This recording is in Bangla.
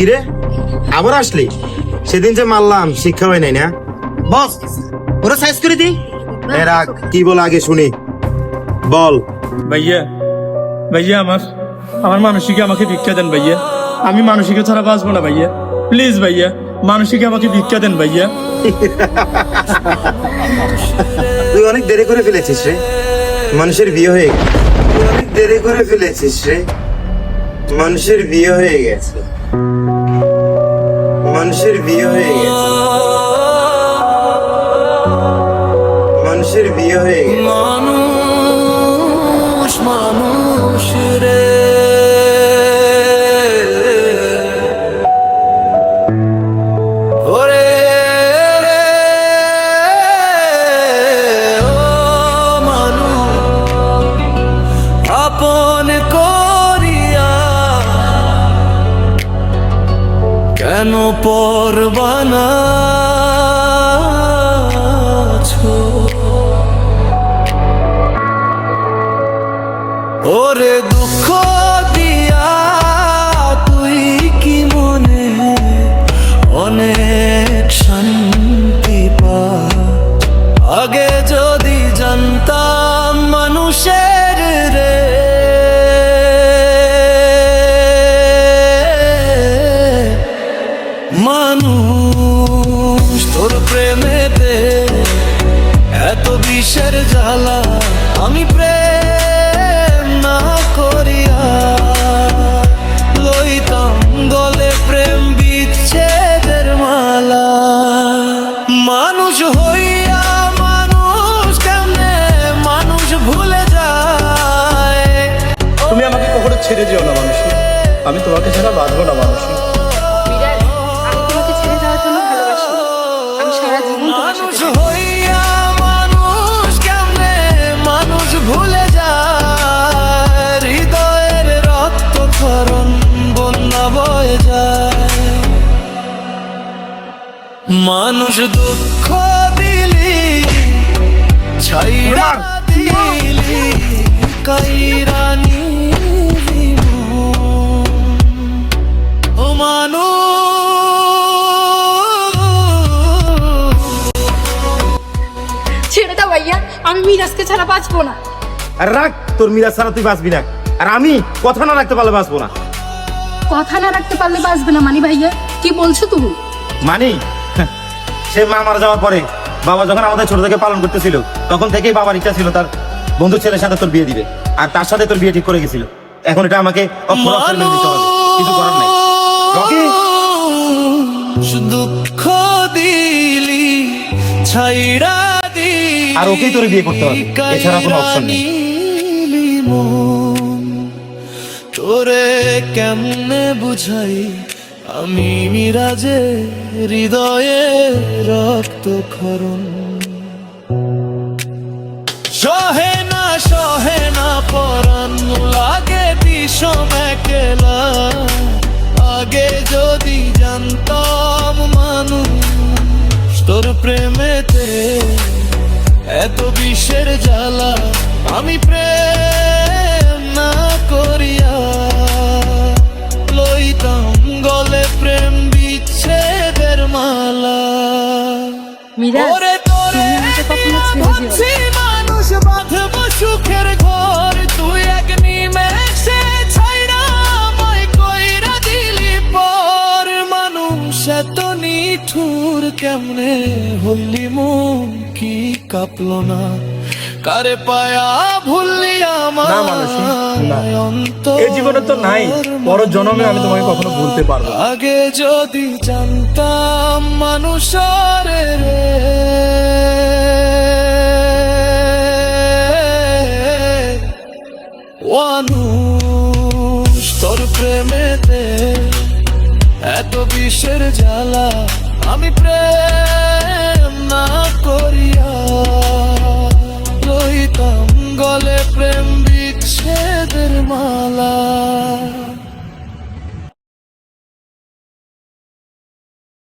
কিরে? আবার আসলি? সেদিন যে মারলাম শিক্ষা হয় নাই না? বস ওরা সাইজ করে দিই। এরা কি বল আগে শুনি। বল। ভাইয়া ভাইয়া আমার আমার মানসিকে আমাকে ভিক্ষা দেন ভাইয়া। আমি মানসিকে ছাড়া বাঁচবো না ভাইয়া। প্লিজ ভাইয়া মানসিকে আমাকে ভিক্ষা দেন ভাইয়া। তুই অনেক দেরি করে ফেলেছিস রে। মানুষের বিয়ে হয়ে গেছে। তুই অনেক দেরি করে ফেলেছিস রে। মানুষের বিয়ে হয়ে গেছে। মানুষের বিয়ে হয়ে গেছে। মানুষের বিয়ে হয়ে গেছে। পরবানা ওরে দুঃখ দিয়া বিষের জ্বালা? আমি প্রেম না করিয়া লইতাম গলে প্রেম বিচ্ছেদের মালা। মানুষ হইয়া মানুষ কেমনে মানুষ ভুলে যায়? তুমি আমাকে কখনো ছেড়ে যেও না, মানুষ। আমি তোমাকে ছাড়া বাঁচবো না, মানুষ। বয়ে যায়। মানুষ দুঃখ দিলি ছাইরা দিলি কাইরা নিলি ও ছেড়ে দাও ভাইয়া আমি মিরাজকে ছাড়া বাঁচবো না। আর রাখ তোর মিরাজ ছাড়া তুই বাঁচবি না। আর আমি কথা না রাখতে পারলে বাঁচবো না। কথা না রাখতে পারলে বাঁচবে না মানি ভাইয়া। কি বলছো তুমি? মানি? সে মা মারা যাওয়ার পরে বাবা যখন আমাদের ছোট থেকে পালন করতেছিল তখন থেকেই বাবার ইচ্ছা ছিল তার বন্ধু ছেলের সাথে তোর বিয়ে দিবে। আর তার সাথে তোর বিয়ে ঠিক করে গেছিল। এখন এটা আমাকে অক্ষর অক্ষরে মেনে নিতে হবে। কিছু করার নাই। রকি? দুঃখ দিলি দিলি আর ওকেই তোর বিয়ে করতে হবে। এছাড়া কোনো অপশন নেই। তোরে কেমনে বুঝাই? আমি মিরাজে হৃদয়ে রক্ত খরণ সহে না সহে না পরাণ লাগে বিষম একলা। আগে যদি জানতাম মানুষ, তোর প্রেমেতে এত বিষের জ্বালা। আমি প্রেম তোরে তুমি আমাকে কখনো ছেড়ে মানুষ বাঁধব সুখের ঘর তুই এক নিমেষে ছাইরা আমায় কইরা দিলি পর। মানুষ এত নিঠুর কেমনে হলি মন কি কাঁপলো না? কারে পায়া ভুললি আমার না। না। এই জীবনে তো নাই। পর জন্মে আমি তোমাকে কখনো ভুলতে পারব আগে যদি জানতাম মানুষের রে। মানুষ তোর প্রেমেতে এত বিষের জ্বালা আমি প্রেম না 怎么了？